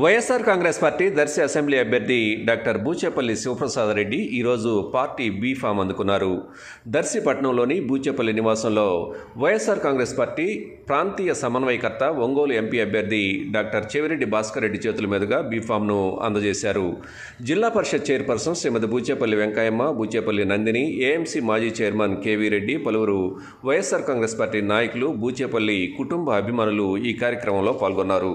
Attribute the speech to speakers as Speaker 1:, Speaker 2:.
Speaker 1: YSR Congress party Darsi assembly అభ్యర్థి doctor Buchepalli Sivaprasad Reddy ఈరోజు party be form అందుకున్నారు. దర్శి పట్టణంలోని బూచేపల్లి నివాసంలో వైఎస్ఆర్ కాంగ్రెస్ పార్టీ ప్రాంతీయ సమన్వయకర్త ఒంగోలు ఎంపీ అభ్యర్థి డాక్టర్ చెవిరెడ్డి భాస్కర్ రెడ్డి చేతుల మీదుగా బీ ఫామ్ను అందజేశారు. జిల్లా పరిషత్ చైర్పర్సన్ శ్రీమతి బూచేపల్లి వెంకయ్యమ్మ బూచేపల్లి నందిని ఏఎంసీ మాజీ చైర్మన్ కేవీ రెడ్డి పలువురు వైఎస్ఆర్ కాంగ్రెస్ పార్టీ నాయకులు బూచేపల్లి కుటుంబ అభిమానులు ఈ కార్యక్రమంలో పాల్గొన్నారు.